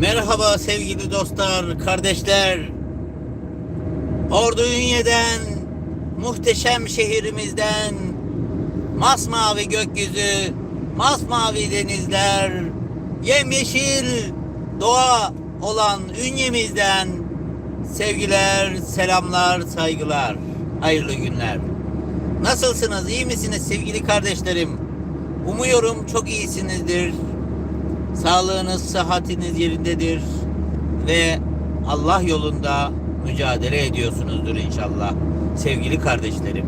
Merhaba sevgili dostlar, kardeşler. Ordu Ünye'den, muhteşem şehrimizden, masmavi gökyüzü, masmavi denizler, yemyeşil doğa olan Ünye'mizden sevgiler, selamlar, saygılar, hayırlı günler. Nasılsınız, iyi misiniz sevgili kardeşlerim? Umuyorum çok iyisinizdir. Sağlığınız, sıhhatiniz yerindedir ve Allah yolunda mücadele ediyorsunuzdur inşallah sevgili kardeşlerim.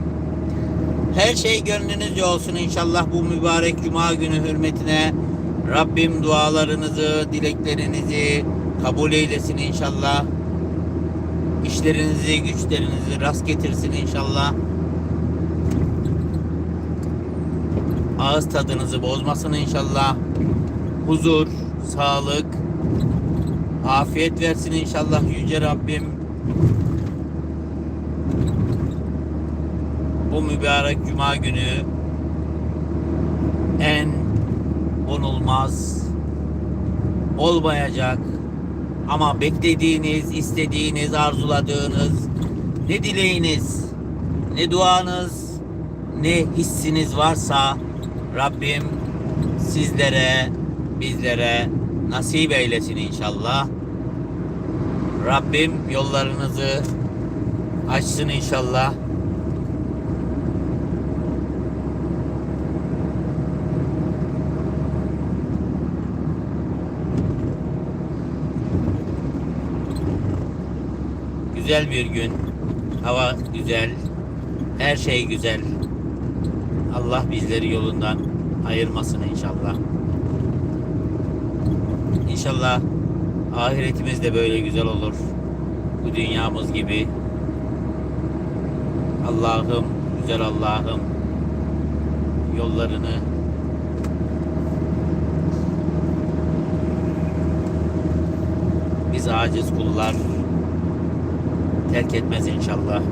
Her şey gönlünüzce olsun inşallah bu mübarek cuma günü hürmetine. Rabbim dualarınızı, dileklerinizi kabul eylesin inşallah. İşlerinizi, güçlerinizi rast getirsin inşallah. Ağız tadınızı bozmasın inşallah huzur, sağlık, afiyet versin inşallah Yüce Rabbim. Bu mübarek cuma günü en unulmaz olmayacak ama beklediğiniz, istediğiniz, arzuladığınız ne dileğiniz, ne duanız, ne hissiniz varsa Rabbim sizlere, bizlere nasip eylesin inşallah. Rabbim yollarınızı açsın inşallah. Güzel bir gün. Hava güzel. Her şey güzel. Allah bizleri yolundan ayırmasın inşallah. İnşallah ahiretimiz de böyle güzel olur. Bu dünyamız gibi. Allah'ım, güzel Allah'ım yollarını biz aciz kullar terk etmez inşallah.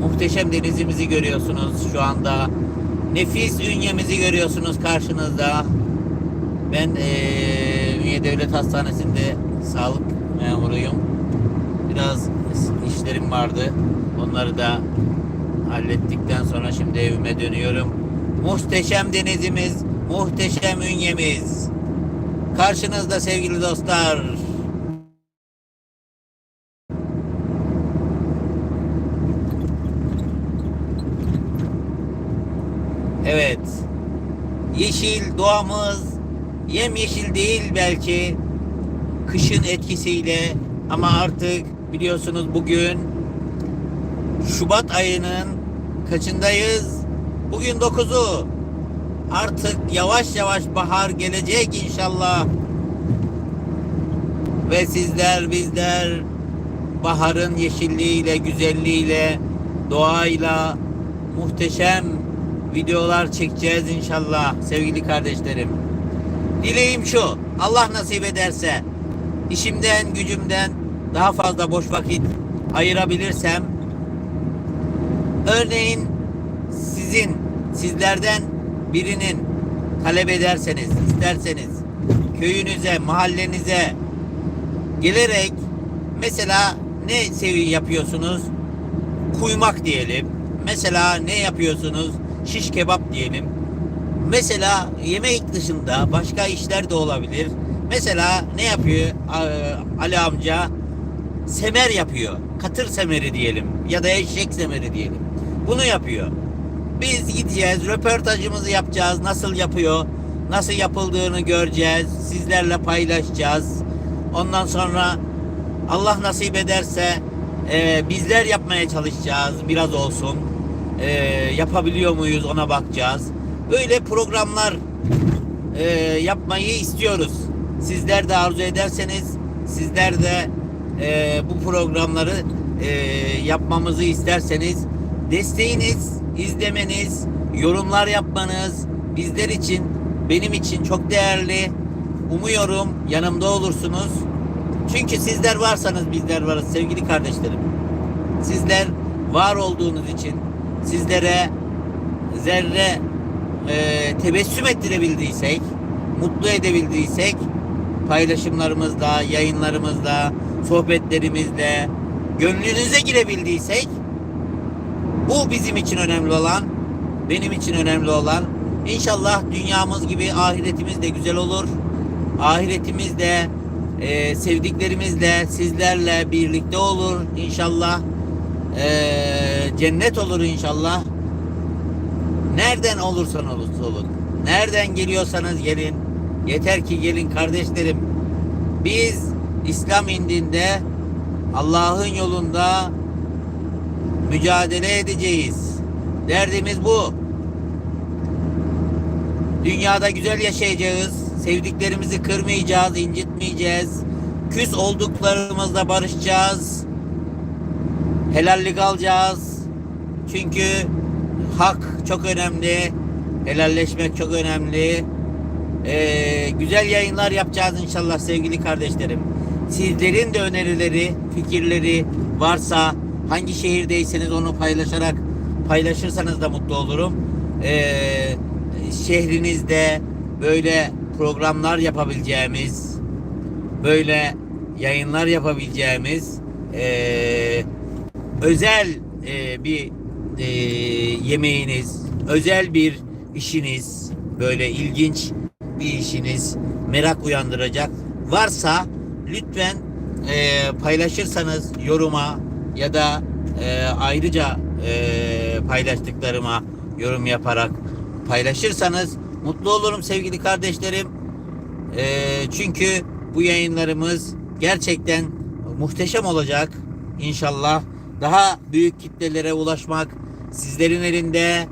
Muhteşem denizimizi görüyorsunuz şu anda. Nefis ünyemizi görüyorsunuz karşınızda. Ben eee Ünye Devlet Hastanesi'nde sağlık memuruyum. Biraz işlerim vardı. Onları da hallettikten sonra şimdi evime dönüyorum. Muhteşem denizimiz, muhteşem ünyemiz. Karşınızda sevgili dostlar. Evet. Yeşil doğamız yemyeşil değil belki kışın etkisiyle ama artık biliyorsunuz bugün Şubat ayının kaçındayız? Bugün 9'u. Artık yavaş yavaş bahar gelecek inşallah. Ve sizler bizler baharın yeşilliğiyle, güzelliğiyle, doğayla muhteşem videolar çekeceğiz inşallah sevgili kardeşlerim. Dileğim şu. Allah nasip ederse işimden, gücümden daha fazla boş vakit ayırabilirsem örneğin sizin sizlerden birinin talep ederseniz, isterseniz köyünüze, mahallenize gelerek mesela ne sevi yapıyorsunuz? Kuymak diyelim. Mesela ne yapıyorsunuz? Şiş kebap diyelim. Mesela yemek dışında başka işler de olabilir. Mesela ne yapıyor Ali amca? Semer yapıyor. Katır semeri diyelim ya da eşek semeri diyelim. Bunu yapıyor. Biz gideceğiz, röportajımızı yapacağız. Nasıl yapıyor? Nasıl yapıldığını göreceğiz. Sizlerle paylaşacağız. Ondan sonra Allah nasip ederse e, bizler yapmaya çalışacağız. Biraz olsun. E, yapabiliyor muyuz ona bakacağız. Böyle programlar e, yapmayı istiyoruz. Sizler de arzu ederseniz sizler de e, bu programları e, yapmamızı isterseniz desteğiniz, izlemeniz, yorumlar yapmanız bizler için, benim için çok değerli. Umuyorum yanımda olursunuz. Çünkü sizler varsanız bizler varız sevgili kardeşlerim. Sizler var olduğunuz için sizlere zerre e, tebessüm ettirebildiysek mutlu edebildiysek paylaşımlarımızla, yayınlarımızla, sohbetlerimizle gönlünüze girebildiysek bu bizim için önemli olan, benim için önemli olan. İnşallah dünyamız gibi ahiretimiz de güzel olur. Ahiretimiz de e, sevdiklerimizle, sizlerle birlikte olur inşallah. E, cennet olur inşallah. Nereden olursan olursa olun. Nereden geliyorsanız gelin. Yeter ki gelin kardeşlerim. Biz İslam indinde Allah'ın yolunda mücadele edeceğiz. Derdimiz bu. Dünyada güzel yaşayacağız. Sevdiklerimizi kırmayacağız, incitmeyeceğiz. Küs olduklarımızla barışacağız. Helallik alacağız. Çünkü hak çok önemli. Helalleşmek çok önemli. Ee, güzel yayınlar yapacağız inşallah sevgili kardeşlerim. Sizlerin de önerileri, fikirleri varsa hangi şehirdeyseniz onu paylaşarak paylaşırsanız da mutlu olurum. Ee, şehrinizde böyle programlar yapabileceğimiz, böyle yayınlar yapabileceğimiz ee, özel ee, bir ee, yemeğiniz, özel bir işiniz, böyle ilginç bir işiniz, merak uyandıracak varsa lütfen ee, paylaşırsanız yoruma ya da ee, ayrıca ee, paylaştıklarıma yorum yaparak paylaşırsanız mutlu olurum sevgili kardeşlerim. Ee, çünkü bu yayınlarımız gerçekten muhteşem olacak inşallah. Daha büyük kitlelere ulaşmak sizlerin elinde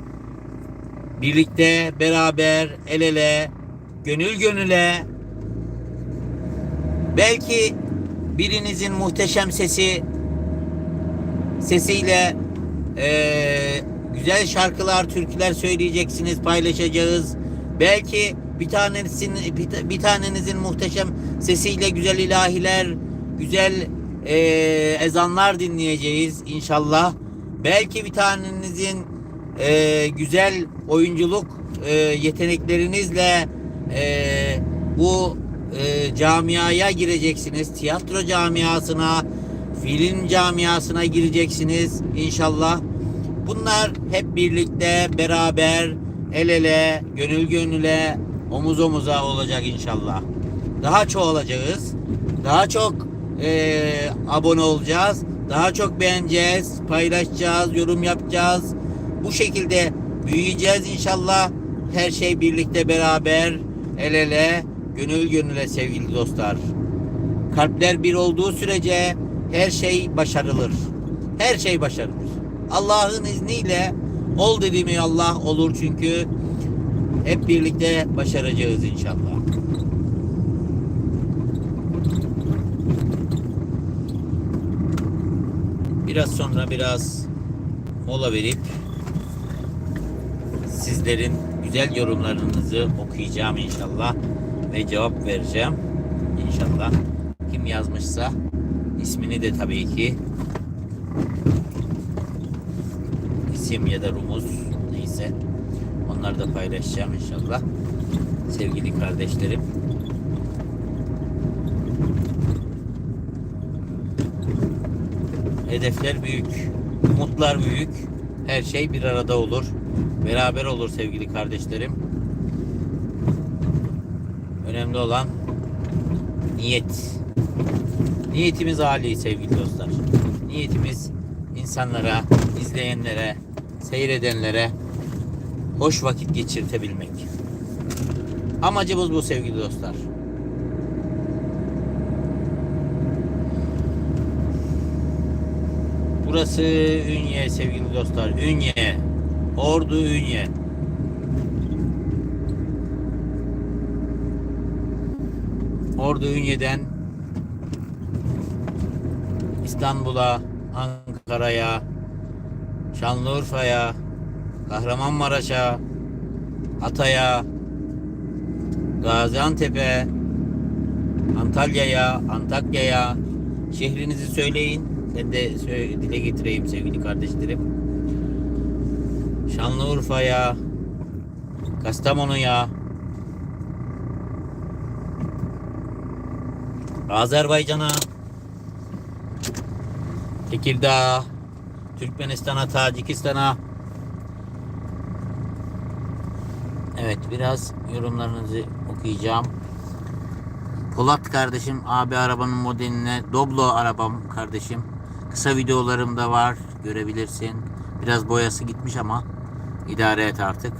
birlikte beraber el ele gönül gönüle belki birinizin muhteşem sesi sesiyle eee, güzel şarkılar, türküler söyleyeceksiniz, paylaşacağız. Belki bir tanesinin bir, bir tanenizin muhteşem sesiyle güzel ilahiler, güzel eee, ezanlar dinleyeceğiz inşallah. Belki bir tanenizin eee, güzel oyunculuk eee, yeteneklerinizle eee, bu eee, camiaya gireceksiniz. Tiyatro camiasına, film camiasına gireceksiniz inşallah. Bunlar hep birlikte beraber el ele, gönül gönüle, omuz omuza olacak inşallah. Daha çoğalacağız. Daha çok eee, abone olacağız. Daha çok beğeneceğiz, paylaşacağız, yorum yapacağız. Bu şekilde büyüyeceğiz inşallah. Her şey birlikte beraber, el ele, gönül gönüle sevgili dostlar. Kalpler bir olduğu sürece her şey başarılır. Her şey başarılır. Allah'ın izniyle ol dedi mi Allah olur çünkü hep birlikte başaracağız inşallah. Biraz sonra biraz mola verip sizlerin güzel yorumlarınızı okuyacağım inşallah ve cevap vereceğim inşallah. Kim yazmışsa ismini de tabii ki isim ya da rumuz neyse onları da paylaşacağım inşallah. Sevgili kardeşlerim. Hedefler büyük, umutlar büyük. Her şey bir arada olur. Beraber olur sevgili kardeşlerim. Önemli olan niyet. Niyetimiz âli sevgili dostlar. Niyetimiz insanlara, izleyenlere, seyredenlere hoş vakit geçirtebilmek. Amacımız bu sevgili dostlar. Burası Ünye sevgili dostlar. Ünye. Ordu Ünye. Ordu Ünye'den İstanbul'a, Ankara'ya, Şanlıurfa'ya, Kahramanmaraş'a, Hatay'a, Gaziantep'e, Antalya'ya, Antakya'ya şehrinizi söyleyin. Ben de dile getireyim sevgili kardeşlerim. Şanlıurfa'ya, Kastamonu'ya, Azerbaycan'a, Tekirdağ, Türkmenistan'a, Tacikistan'a. Evet biraz yorumlarınızı okuyacağım. Polat kardeşim abi arabanın modeline Doblo arabam kardeşim. Kısa videolarım da var görebilirsin. Biraz boyası gitmiş ama idare et artık.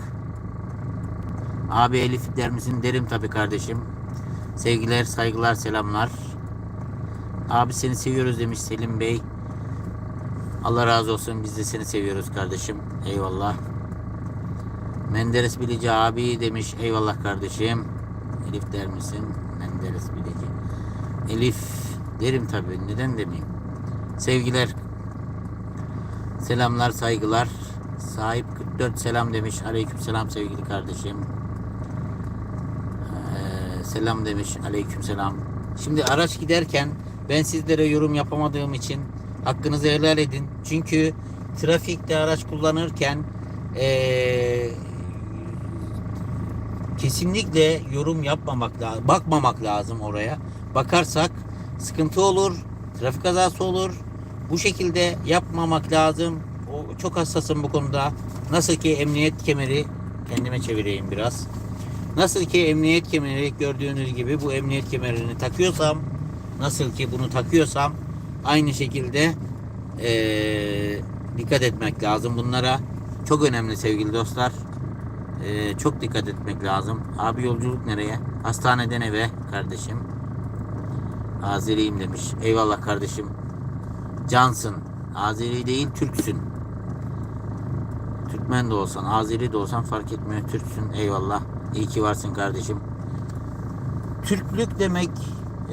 Abi Elif der misin derim tabi kardeşim. Sevgiler saygılar selamlar. Abi seni seviyoruz demiş Selim Bey. Allah razı olsun biz de seni seviyoruz kardeşim. Eyvallah. Menderes Bilici abi demiş. Eyvallah kardeşim. Elif der misin? Menderes Bilici. Elif derim tabii. Neden demeyeyim? Sevgiler. Selamlar, saygılar. Sahip 44 selam demiş. Aleyküm selam sevgili kardeşim. Ee, selam demiş. Aleyküm selam. Şimdi araç giderken ben sizlere yorum yapamadığım için hakkınızı helal edin. Çünkü trafikte araç kullanırken ee, kesinlikle yorum yapmamak lazım, bakmamak lazım oraya. Bakarsak sıkıntı olur, trafik kazası olur. Bu şekilde yapmamak lazım. O, çok hassasım bu konuda. Nasıl ki emniyet kemeri kendime çevireyim biraz. Nasıl ki emniyet kemeri gördüğünüz gibi bu emniyet kemerini takıyorsam nasıl ki bunu takıyorsam aynı şekilde eee, dikkat etmek lazım bunlara. Çok önemli sevgili dostlar. Eee, çok dikkat etmek lazım. Abi yolculuk nereye? Hastaneden eve kardeşim. Azeriyim demiş. Eyvallah kardeşim. Cansın. Azeri değil Türksün. Türkmen de olsan, Azeri de olsan fark etmiyor. Türksün. Eyvallah. İyi ki varsın kardeşim. Türklük demek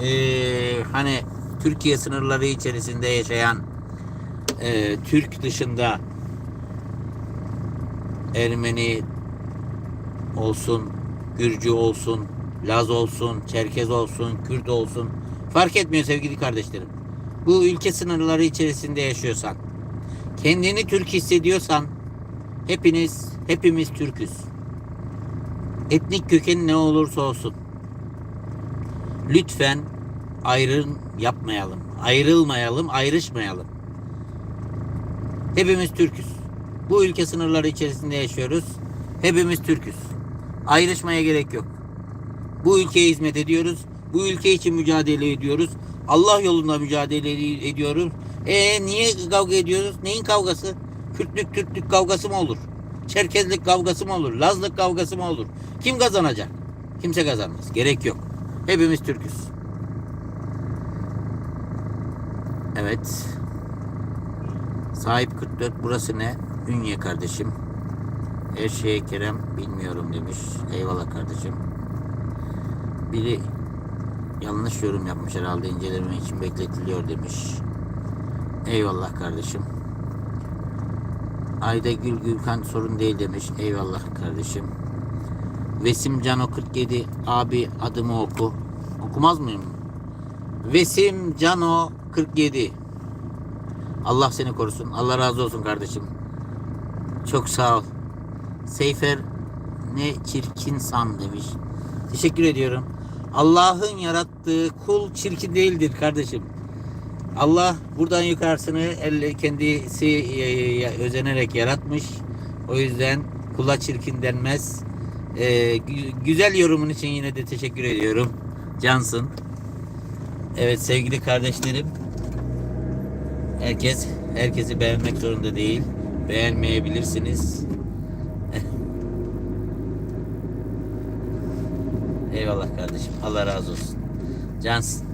eee, hani Türkiye sınırları içerisinde yaşayan eee, Türk dışında Ermeni olsun, Gürcü olsun, Laz olsun, Çerkez olsun, Kürt olsun fark etmiyor sevgili kardeşlerim. Bu ülke sınırları içerisinde yaşıyorsan, kendini Türk hissediyorsan hepiniz, hepimiz Türküz. Etnik köken ne olursa olsun. Lütfen ayrım yapmayalım. Ayrılmayalım, ayrışmayalım. Hepimiz Türküz. Bu ülke sınırları içerisinde yaşıyoruz. Hepimiz Türküz. Ayrışmaya gerek yok. Bu ülkeye hizmet ediyoruz. Bu ülke için mücadele ediyoruz. Allah yolunda mücadele ediyoruz. E niye kavga ediyoruz? Neyin kavgası? Kürtlük Türklük kavgası mı olur? Çerkezlik kavgası mı olur? Lazlık kavgası mı olur? Kim kazanacak? Kimse kazanmaz. Gerek yok. Hepimiz Türküz. Evet. Sahip 44 burası ne? Ünye kardeşim. Her şeye Kerem bilmiyorum demiş. Eyvallah kardeşim. Biri yanlış yorum yapmış herhalde inceleme için bekletiliyor demiş. Eyvallah kardeşim. Ayda Gül Gülkan sorun değil demiş. Eyvallah kardeşim. Vesim Cano 47 abi adımı oku. Okumaz mıyım? Vesim Cano 47. Allah seni korusun. Allah razı olsun kardeşim. Çok sağ ol. Seyfer ne çirkin san demiş. Teşekkür ediyorum. Allah'ın yarattığı kul çirkin değildir kardeşim. Allah buradan yukarısını elle kendisi e, özenerek yaratmış. O yüzden kula çirkin denmez. E, gü- güzel yorumun için yine de teşekkür ediyorum. Cansın. Evet sevgili kardeşlerim. Herkes herkesi beğenmek zorunda değil. Beğenmeyebilirsiniz. Eyvallah kardeşim. Allah razı olsun. Cansın.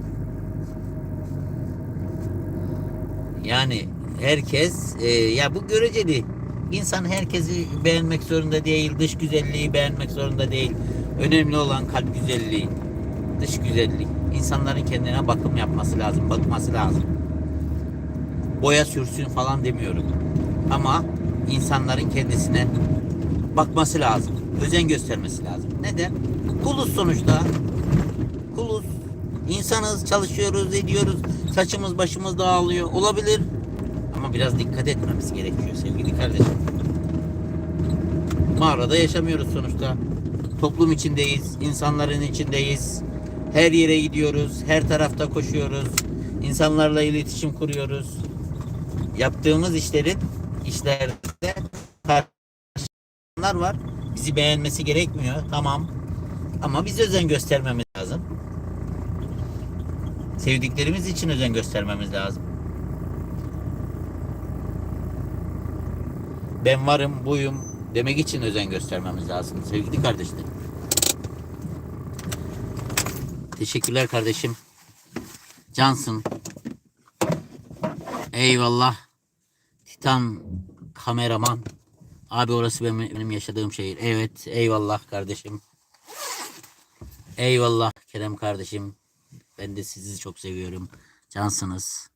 Yani herkes e, ya bu göreceli. İnsan herkesi beğenmek zorunda değil. Dış güzelliği beğenmek zorunda değil. Önemli olan kalp güzelliği. Dış güzellik. İnsanların kendine bakım yapması lazım. Bakması lazım. Boya sürsün falan demiyorum. Ama insanların kendisine bakması lazım. Özen göstermesi lazım. Neden? Kuluz sonuçta. Kuluz. İnsanız, çalışıyoruz, ediyoruz. Saçımız başımız dağılıyor. Olabilir. Ama biraz dikkat etmemiz gerekiyor sevgili kardeşim. Mağarada yaşamıyoruz sonuçta. Toplum içindeyiz, insanların içindeyiz. Her yere gidiyoruz, her tarafta koşuyoruz. İnsanlarla iletişim kuruyoruz. Yaptığımız işlerin işlerde karşılar var. Bizi beğenmesi gerekmiyor. Tamam. Ama biz özen göstermemiz lazım. Sevdiklerimiz için özen göstermemiz lazım. Ben varım, buyum demek için özen göstermemiz lazım sevgili kardeşlerim. Teşekkürler kardeşim. Cansın. Eyvallah. Titan kameraman. Abi orası benim, benim yaşadığım şehir. Evet, eyvallah kardeşim. Eyvallah Kerem kardeşim. Ben de sizi çok seviyorum. Cansınız.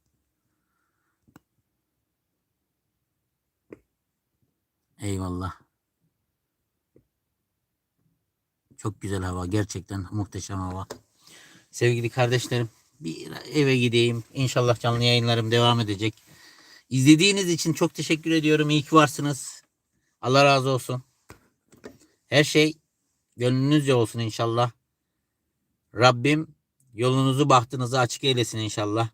Eyvallah. Çok güzel hava. Gerçekten muhteşem hava. Sevgili kardeşlerim bir eve gideyim. İnşallah canlı yayınlarım devam edecek. İzlediğiniz için çok teşekkür ediyorum. İyi ki varsınız. Allah razı olsun. Her şey gönlünüzce olsun inşallah. Rabbim yolunuzu bahtınızı açık eylesin inşallah.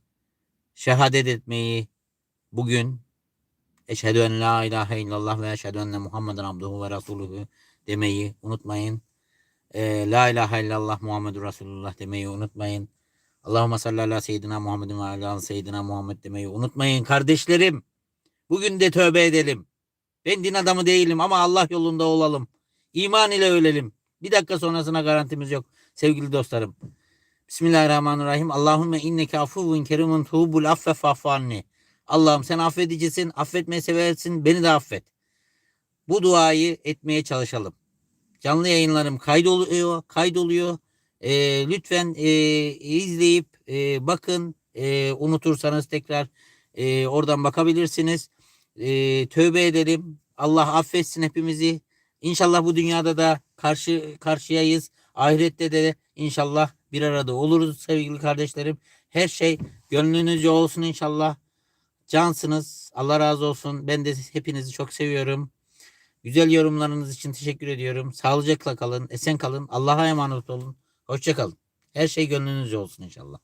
Şehadet etmeyi bugün Eşhedü en la ilahe illallah ve eşhedü enne Muhammeden abduhu ve rasuluhu demeyi unutmayın. Ee, la ilahe illallah Muhammedur Resulullah demeyi unutmayın. Allahümme salli ala seyyidina Muhammedin ve ala seyyidina Muhammed demeyi unutmayın kardeşlerim. Bugün de tövbe edelim. Ben din adamı değilim ama Allah yolunda olalım. İman ile ölelim. Bir dakika sonrasına garantimiz yok sevgili dostlarım. Bismillahirrahmanirrahim. Allahümme inneke afuvun kerimun tuğbul affe fa'fu anni. Allah'ım sen affedicisin, affetmeyi seversin, beni de affet. Bu duayı etmeye çalışalım. Canlı yayınlarım kaydoluyor, kaydoluyor. Ee, lütfen e, izleyip e, bakın. E, unutursanız tekrar e, oradan bakabilirsiniz. E, tövbe edelim. Allah affetsin hepimizi. İnşallah bu dünyada da karşı karşıyayız. Ahirette de inşallah bir arada oluruz sevgili kardeşlerim. Her şey gönlünüzce olsun inşallah. Cansınız. Allah razı olsun. Ben de hepinizi çok seviyorum. Güzel yorumlarınız için teşekkür ediyorum. Sağlıcakla kalın, esen kalın. Allah'a emanet olun. Hoşça kalın. Her şey gönlünüzce olsun inşallah.